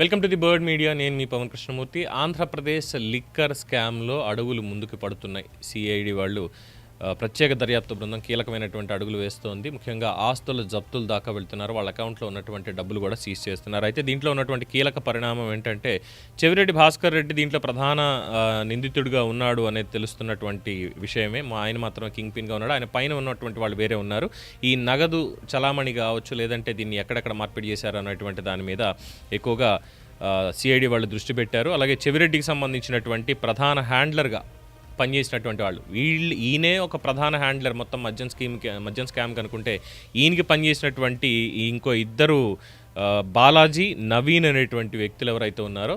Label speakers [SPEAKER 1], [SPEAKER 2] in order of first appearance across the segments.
[SPEAKER 1] Welcome to the bird media. నేను మీ Pavan Krishnamurthy. Andhra Pradesh liquor స్కామ్లో అడుగులు ముందుకు పడుతున్నాయి. సిఐడి వాళ్ళు ప్రత్యేక దర్యాప్తు బృందం కీలకమైనటువంటి అడుగులు వేస్తోంది. ముఖ్యంగా ఆస్తుల జప్తుల దాకా వెళ్తున్నారు. వాళ్ళ అకౌంట్లో ఉన్నటువంటి డబ్బులు కూడా సీజ్ చేస్తున్నారు. అయితే దీంట్లో ఉన్నటువంటి కీలక పరిణామం ఏంటంటే చెవిరెడ్డి భాస్కర్ రెడ్డి దీంట్లో ప్రధాన నిందితుడిగా ఉన్నాడు అనేది తెలుస్తున్నటువంటి విషయమే. మా ఆయన మాత్రం కింగ్ పిన్గా ఉన్నాడు. ఆయన పైన ఉన్నటువంటి వాళ్ళు వేరే ఉన్నారు. ఈ నగదు చలామణి కావచ్చు లేదంటే దీన్ని ఎక్కడెక్కడ మార్పిడి చేశారు అనేటువంటి దాని మీద ఎక్కువగా సిఐడి వాళ్ళు దృష్టి పెట్టారు. అలాగే చెవిరెడ్డికి సంబంధించినటువంటి ప్రధాన హ్యాండ్లర్గా పనిచేసినటువంటి వాళ్ళు. వీళ్ళు ఈయనే ఒక ప్రధాన హ్యాండ్లర్ మొత్తం మద్యం స్కీమ్ మద్యం స్కామ్ కనుకుంటే ఈయనకి పనిచేసినటువంటి ఇంకో ఇద్దరు బాలాజీ నవీన్ అనేటువంటి వ్యక్తులు ఎవరైతే ఉన్నారో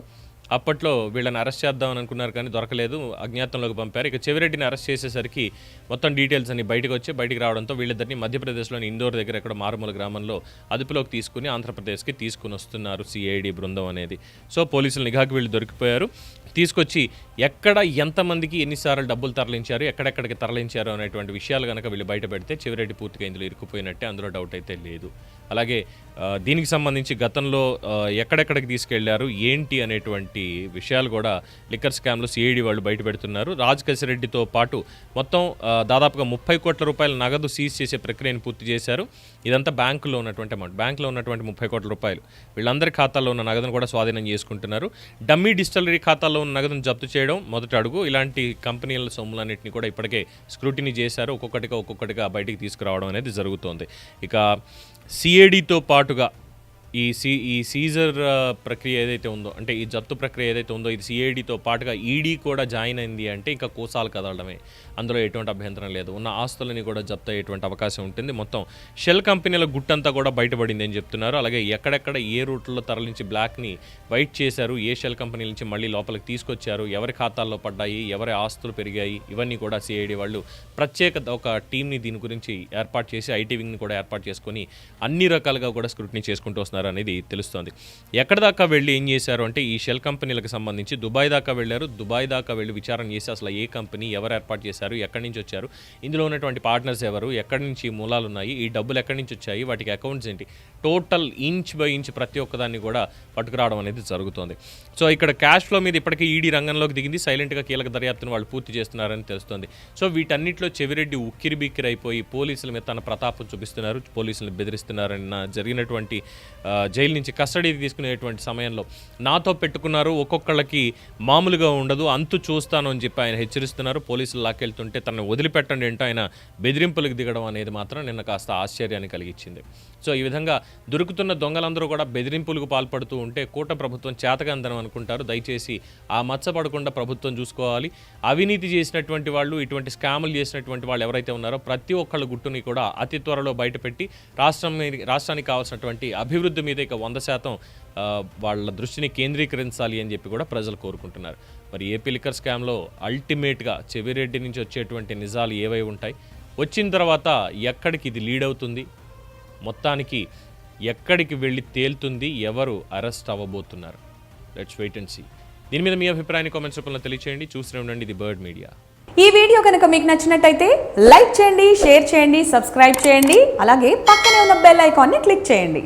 [SPEAKER 1] అప్పట్లో వీళ్ళని అరెస్ట్ చేద్దామని అనుకున్నారు కానీ దొరకలేదు. అజ్ఞాతంలోకి పంపారు. ఇక చెవిరెడ్డిని అరెస్ట్ చేసేసరికి మొత్తం డీటెయిల్స్ అన్ని బయటకు వచ్చి బయటికి రావడంతో వీళ్ళిద్దరిని మధ్యప్రదేశ్లోని ఇందోర్ దగ్గర ఎక్కడ మారుమూల గ్రామంలో అదుపులోకి తీసుకుని ఆంధ్రప్రదేశ్కి తీసుకుని వస్తున్నారు. సిఐడి బృందం అనేది. సో పోలీసులు నిఘాకి వీళ్ళు దొరికిపోయారు. తీసుకొచ్చి ఎక్కడ ఎంతమందికి ఎన్నిసార్లు డబ్బులు తరలించారు ఎక్కడెక్కడికి తరలించారు అనేటువంటి విషయాలు కనుక వీళ్ళు బయట పెడితే చివరెడ్డి పూర్తిగా ఇందులో ఇరుక్కుపోయినట్టే అందులో డౌట్ అయితే లేదు. అలాగే దీనికి సంబంధించి గతంలో ఎక్కడెక్కడికి తీసుకెళ్ళారు ఏంటి అనేటువంటి విషయాలు కూడా లిక్కర్ స్కామ్లో సిఐడి వాళ్ళు బయట పెడుతున్నారు. రాజ్ కసిరెడ్డితో పాటు మొత్తం దాదాపుగా ముప్పై కోట్ల రూపాయల నగదు సీజ్ చేసే ప్రక్రియను పూర్తి చేశారు. ఇదంతా బ్యాంకులో ఉన్నటువంటి అమౌంట్ బ్యాంకులో ఉన్నటువంటి ముప్పై కోట్ల రూపాయలు. వీళ్ళందరి ఖాతాల్లో ఉన్న నగదును కూడా స్వాధీనం చేసుకుంటున్నారు. డమ్మీ డిస్టిలరీ ఖాతాల్లో ఉన్న నగదును జప్తు చేయడం మొదటి అడుగు. ఇలాంటి కంపెనీల సొమ్ములన్నింటినీ కూడా ఇప్పటికే స్క్రూటినీ చేశారు. ఒక్కొక్కటిగా ఒక్కొక్కటిగా బయటికి తీసుకురావడం అనేది జరుగుతోంది. ఇక సిఏడితో పాటుగా ఈ సీ ఈ సీజర్ ప్రక్రియ ఏదైతే ఉందో అంటే ఈ జప్తు ప్రక్రియ ఏదైతే ఉందో ఇది సిఐడితో పాటుగా ఈడీ కూడా జాయిన్ అయింది అంటే ఇంకా కోసాలు కదలడమే. అందులో ఎటువంటి అభ్యంతరం లేదు. ఉన్న ఆస్తులని కూడా జప్తు అయ్యేటువంటి అవకాశం ఉంటుంది. మొత్తం షెల్ కంపెనీల గుట్టంతా కూడా బయటపడింది అని చెప్తున్నారు. అలాగే ఎక్కడెక్కడ ఏ రూట్లో తరలించి బ్లాక్ని వైట్ చేశారు ఏ షెల్ కంపెనీ నుంచి మళ్ళీ లోపలికి తీసుకొచ్చారు ఎవరి ఖాతాల్లో పడ్డాయి ఎవరి ఆస్తులు పెరిగాయి ఇవన్నీ కూడా సిఐడి వాళ్ళు ప్రత్యేక ఒక టీంని దీని గురించి ఏర్పాటు చేసి ఐటీ వింగ్ని కూడా ఏర్పాటు చేసుకొని అన్ని రకాలుగా కూడా స్క్రూటినీ చేసుకుంటూ వస్తున్నారు. అనేది తెలుస్తోంది. ఎక్కడ దాకా వెళ్ళి ఏం చేశారు అంటే ఈ షెల్ కంపెనీలకు సంబంధించి దుబాయ్ దాకా వెళ్ళారు. దుబాయ్ దాకా వెళ్ళి విచారణ చేసి అసలు ఏ కంపెనీ ఎవరు ఏర్పాటు చేశారు ఎక్కడి నుంచి వచ్చారు ఇందులో ఉన్నటువంటి పార్ట్నర్స్ ఎవరు ఎక్కడి నుంచి ఈ మూలాలు ఉన్నాయి ఈ డబ్బులు ఎక్కడి నుంచి వచ్చాయి వాటికి అకౌంట్స్ ఏంటి టోటల్ ఇంచ్ బై ఇంచ్ ప్రతి ఒక్కదాన్ని కూడా పట్టుకురావడం అనేది జరుగుతోంది. సో ఇక్కడ క్యాష్ ఫ్లో మీద ఇప్పటికీ ఈడీ రంగంలోకి దిగింది. సైలెంట్గా కీలక దర్యాప్తును వాళ్ళు పూర్తి చేస్తున్నారని తెలుస్తోంది. సో వీటన్నిటిలో చెవిరెడ్డి ఉక్కిరి బిక్కిరి అయిపోయి పోలీసుల మీద తన ప్రతాపం చూపిస్తున్నారు పోలీసులను బెదిరిస్తున్నారన్న జరిగినటువంటి జైలు నుంచి కస్టడీకి తీసుకునేటువంటి సమయంలో నాతో పెట్టుకున్నారు ఒక్కొక్కళ్ళకి మామూలుగా ఉండదు అంతు చూస్తాను అని చెప్పి ఆయన హెచ్చరిస్తున్నారు. పోలీసులు లాక్కెళ్తుంటే తనని వదిలిపెట్టండి ఏంటో ఆయన బెదిరింపులకు దిగడం అనేది మాత్రం నిన్న కాస్త ఆశ్చర్యాన్ని కలిగించింది. సో ఈ విధంగా దొరుకుతున్న దొంగలందరూ కూడా బెదిరింపులకు పాల్పడుతూ ఉంటే కూట ప్రభుత్వం చేతకందనం అనుకుంటారు. దయచేసి ఆ మచ్చపడకుండా ప్రభుత్వం చూసుకోవాలి. అవినీతి చేసినటువంటి వాళ్ళు ఇటువంటి స్కాములు చేసినటువంటి వాళ్ళు ఎవరైతే ఉన్నారో ప్రతి ఒక్కళ్ళ గుట్టుని కూడా అతి త్వరలో బయటపెట్టి రాష్ట్రం రాష్ట్రానికి కావాల్సినటువంటి అభివృద్ధి మీద ఇక వంద శాతం వాళ్ళ దృష్టిని కేంద్రీకరించాలి అని చెప్పి కూడా ప్రజలు కోరుకుంటున్నారు. మరి ఏపీ లిక్కర్ స్కామ్లో అల్టిమేట్గా చెవిరెడ్డి నుంచి వచ్చేటువంటి నిజాలు ఏవై ఉంటాయి? వచ్చిన తర్వాత ఎక్కడికి ఇది లీడ్ అవుతుంది? మొత్తానికి ఎక్కడికి వెళ్ళి తేలుతుంది? ఎవరు అరెస్ట్ అవ్వబోతున్నారు? లెట్స్ వెయిట్ అండ్ సీ దీని మీద మీ అభిప్రాయాన్ని కామెంట్స్ రూపంలో తెలియచేయండి. చూస్తూనే ఉండండి ఇది బర్డ్ మీడియా.
[SPEAKER 2] ఈ వీడియో కనుక మీకు నచ్చినట్టయితే లైక్ చేయండి షేర్ చేయండి సబ్స్క్రైబ్ చేయండి. అలాగే పక్కనే ఉన్న బెల్ ఐకాన్ని క్లిక్ చేయండి.